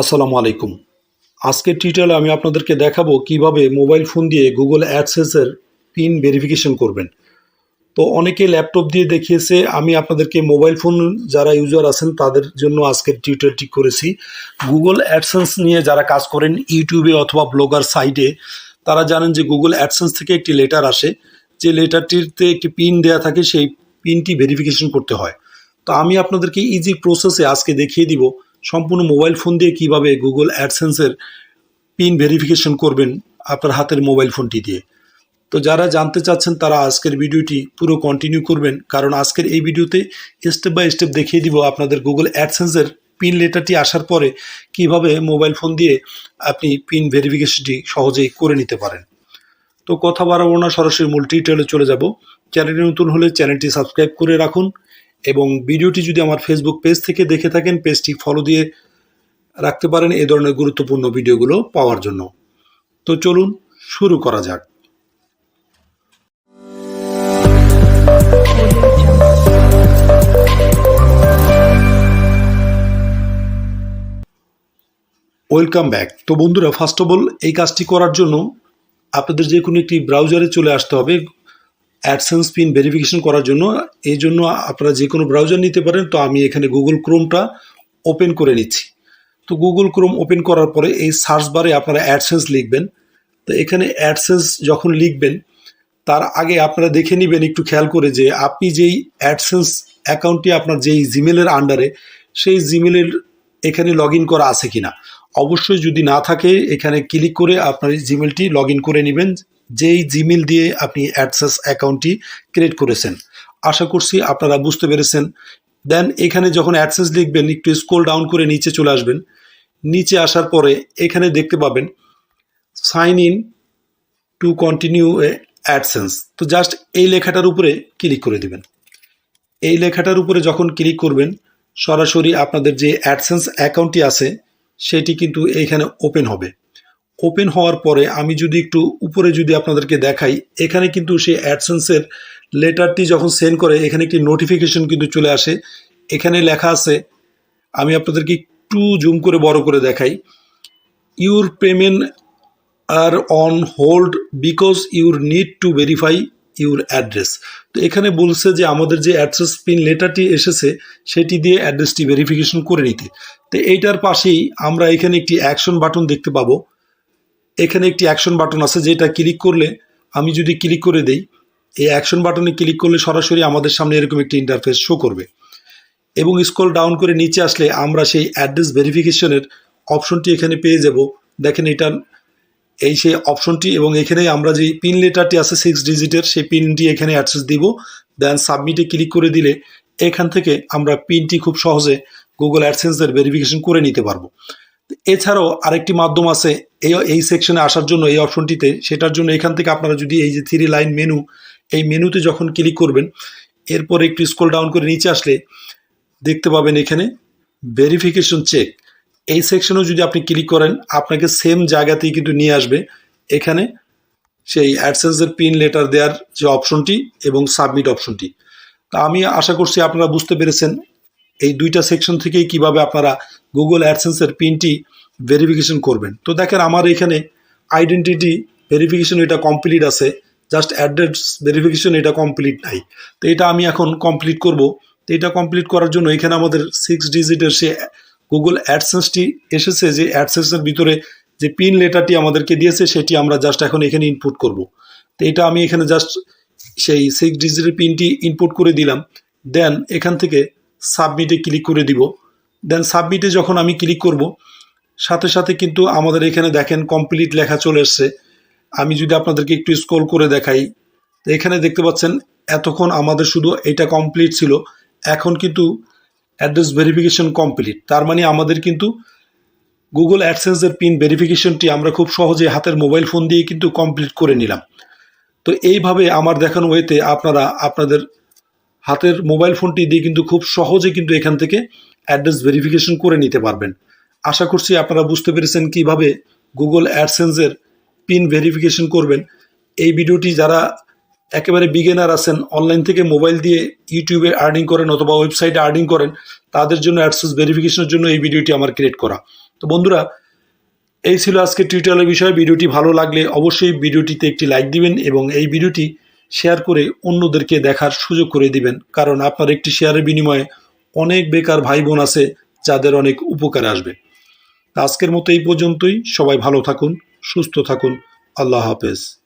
আসসালামু আলাইকুম। আজকের টিউটোরিয়ালে আমি আপনাদেরকে দেখাবো কীভাবে মোবাইল ফোন দিয়ে গুগল অ্যাডসেন্সের পিন ভেরিফিকেশন করবেন। তো অনেকে ল্যাপটপ দিয়ে দেখিয়েছে, আমি আপনাদেরকে মোবাইল ফোন যারা ইউজার আছেন, তাদের জন্য আজকের টিউটোরিয়ালটি করেছি। গুগল অ্যাডসেন্স নিয়ে যারা কাজ করেন ইউটিউবে অথবা ব্লগার সাইটে তারা জানেন যে গুগল অ্যাডসেন্স থেকে একটি লেটার আসে। যে লেটারটিতে একটি পিন দেওয়া থাকে, সেই পিনটি ভেরিফিকেশন করতে হয়। তো আমি আপনাদেরকে ইজি প্রসেসে আজকে দেখিয়ে দিব সম্পূর্ণ মোবাইল ফোন দিয়ে কীভাবে গুগল অ্যাডসেন্সের পিন ভেরিফিকেশন করবেন আপনার হাতের মোবাইল ফোনটি দিয়ে। তো যারা জানতে চাচ্ছেন, তারা আজকের ভিডিওটি পুরো কন্টিনিউ করবেন। কারণ আজকের এই ভিডিওতে স্টেপ বাই স্টেপ দেখিয়ে দিব আপনাদের গুগল অ্যাডসেন্সের পিন লেটারটি আসার পরে কীভাবে মোবাইল ফোন দিয়ে আপনি পিন ভেরিফিকেশনটি সহজেই করে নিতে পারেন। তো কথা বাড়াবো না, সরাসরি মূল টিউটোরিয়ালে চলে যাব। চ্যানেলটি নতুন হলে চ্যানেলটি সাবস্ক্রাইব করে রাখুন। এবং ভিডিওটি যদি আমার ফেসবুক পেজ থেকে দেখে থাকেন পেজটি ফলো দিয়ে রাখতে পারেন এই ধরনের গুরুত্বপূর্ণ ভিডিওগুলো পাওয়ার জন্য। তো চলুন শুরু করা যাক। ওয়েলকাম ব্যাক তো বন্ধুরা ফার্স্ট অফ অল এই কাজটি করার জন্য আপনাদের যে কোনো একটি ব্রাউজারে চলে আসতে হবে। অ্যাডসেন্স পিন ভেরিফিকেশন করার জন্য, এই জন্য আপনারা যে কোনো ব্রাউজার নিতে পারেন। তো আমি এখানে গুগল ক্রোমটা ওপেন করে নিচ্ছি। তো গুগল ক্রোম ওপেন করার পরে এই সার্চ বারে আপনারা অ্যাডসেন্স লিখবেন। তো এখানে অ্যাডসেন্স যখন লিখবেন, তার আগে আপনারা দেখে নেবেন একটু খেয়াল করে যে আপনি যেই অ্যাডসেন্স অ্যাকাউন্টটি আপনার যেই জিমেলের আন্ডারে সেই জিমেলের এখানে লগ ইন করা আছে কিনা। অবশ্যই যদি না থাকে, এখানে ক্লিক করে আপনার জিমেলটি লগ ইন করে নেবেন। যেই জিমেল দিয়ে আপনি অ্যাডসেস অ্যাকাউন্টটি ক্রিয়েট করেছেন। আশা করছি আপনারা বুঝতে পেরেছেন। দেন এখানে যখন অ্যাডসেন্স লিখবেন, একটু স্কোল ডাউন করে নিচে চলে আসবেন। নিচে আসার পরে এখানে দেখতে পাবেন, sign in to continue a AdSense. তো জাস্ট এই লেখাটার উপরে ক্লিক করে দিবেন। এই লেখাটার উপরে যখন ক্লিক করবেন, সরাসরি আপনাদের যে অ্যাডসেন্স অ্যাকাউন্টটি আছে, সেটি কিন্তু এইখানে ওপেন হবে। ওপেন হওয়ার পরে আমি যদি একটু উপরে যদি আপনাদেরকে দেখাই, এখানে কিন্তু সেই অ্যাডসেন্সের লেটারটি যখন সেন্ড করে, এখানে একটি নোটিফিকেশন কিন্তু চলে আসে। এখানে লেখা আছে, আমি আপনাদেরকে একটু জুম করে বড় করে দেখাই। Your payment are on hold because your need to verify your address তো এখানে বলছে যে আমাদের যে অ্যাড্রেস পিন লেটারটি এসেছে, সেটি দিয়ে অ্যাড্রেসটি ভেরিফিকেশন করে নিতে। তো এইটার পাশেই আমরা এখানে একটি অ্যাকশন বাটন দেখতে পাবো। এখানে একটি অ্যাকশন বাটন আছে যেটা ক্লিক করলে আমি যদি ক্লিক করে দেই, এই অ্যাকশন বাটনে ক্লিক করলে সরাসরি আমাদের সামনে এরকম একটি ইন্টারফেস শো করবে। এবং স্ক্রল ডাউন করে নিচে আসলে আমরা সেই অ্যাড্রেস ভেরিফিকেশনের অপশনটি এখানে পেয়ে যাব। দেখেন এটা, এই সেই অপশনটি এবং এখানে আমরা যে পিন লেটারটি আছে সিক্স ডিজিটের সেই পিনটি এখানে অ্যাক্সেস দিব। দেন সাবমিটে ক্লিক করে দিলে এখান থেকে আমরা পিনটি খুব সহজে গুগল অ্যাডসেন্সের ভেরিফিকেশন করে নিতে পারব। এছাড়াও আরেকটি মাধ্যম আছে এই এই সেকশনে আসার জন্য, এই অপশনটিতে সেটার জন্য এখান থেকে আপনারা যদি এই যে থ্রি লাইন মেনু এই মেনুতে যখন ক্লিক করবেন, এরপর একটু স্ক্রল ডাউন করে নিচে আসলে দেখতে পাবেন এখানে ভেরিফিকেশন চেক এই সেকশনেও যদি আপনি ক্লিক করেন, আপনাকে সেম জায়গাতেই কিন্তু নিয়ে আসবে। এখানে সেই অ্যাডসেন্সের পিন লেটার দেওয়ার যে অপশনটি এবং সাবমিট অপশনটি তা আমি আশা করছি আপনারা বুঝতে পেরেছেন এই দুইটা সেকশন থেকেই কীভাবে আপনারা গুগল অ্যাডসেন্সের পিনটি ভেরিফিকেশন করবেন। তো দেখেন আমার এখানে আইডেন্টিটি ভেরিফিকেশন এটা কমপ্লিট আছে জাস্ট অ্যাড্রেস ভেরিফিকেশন এটা কমপ্লিট নাই। তো এটা আমি এখন কমপ্লিট করব। তো এটা কমপ্লিট করার জন্য এখানে আমাদের সিক্স ডিজিটের সে গুগল অ্যাডসেন্সটি এসেছে যে অ্যাডসেন্সের ভিতরে যে পিন লেটারটি আমাদেরকে দিয়েছে সেটি আমরা জাস্ট এখন এখানে ইনপুট করব। তো এটা আমি এখানে জাস্ট সেই সিক্স ডিজিটের পিনটি ইনপুট করে দিলাম। দেন এখান থেকে সাবমিটে ক্লিক করে দিব। দেন সাবমিটে যখন আমি ক্লিক করব সাথে সাথে কিন্তু আমাদের এখানে দেখেন কমপ্লিট লেখা চলে এসছে। আমি যদি আপনাদেরকে একটু স্ক্রল করে দেখাই এখানে দেখতে পাচ্ছেন, এতক্ষণ আমাদের শুধু এটা কমপ্লিট ছিল, এখন কিন্তু অ্যাড্রেস ভেরিফিকেশন কমপ্লিট তার মানে আমাদের কিন্তু গুগল অ্যাডসেন্সের পিন ভেরিফিকেশনটি আমরা খুব সহজে হাতের মোবাইল ফোন দিয়ে কিন্তু কমপ্লিট করে নিলাম। তো এইভাবে আমার দেখানো ওয়েতে আপনারা আপনাদের হাতের মোবাইল ফোনটি দিয়ে কিন্তু খুব সহজে কিন্তু এখান থেকে অ্যাড্রেস ভেরিফিকেশন করে নিতে পারবেন। আশা করছি আপনারা বুঝতে পেরেছেন কীভাবে গুগল অ্যাডসেন্সের পিন ভেরিফিকেশন করবেন। এই ভিডিওটি যারা একেবারে বিগেনার আছেন অনলাইন থেকে মোবাইল দিয়ে ইউটিউবে আর্নিং করেন অথবা ওয়েবসাইটে আর্নিং করেন, তাদের জন্য অ্যাডসেন্স ভেরিফিকেশনের জন্য এই ভিডিওটি আমার ক্রিয়েট করা। তো বন্ধুরা, এই ছিল আজকে টিউটোরিয়ালের বিষয়ে। ভিডিওটি ভালো লাগলে অবশ্যই ভিডিওটিতে একটি লাইক দিবেন এবং এই ভিডিওটি শেয়ার করে অন্যদেরকে দেখার সুযোগ করে দিবেন। কারণ আপনার একটি শেয়ারের বিনিময়ে অনেক বেকার ভাই বোন আছে, যাদের অনেক উপকার আসবে। আজকের মতো এই পর্যন্তই। সবাই ভালো থাকুন সুস্থ থাকুন। আল্লাহ হাফেজ।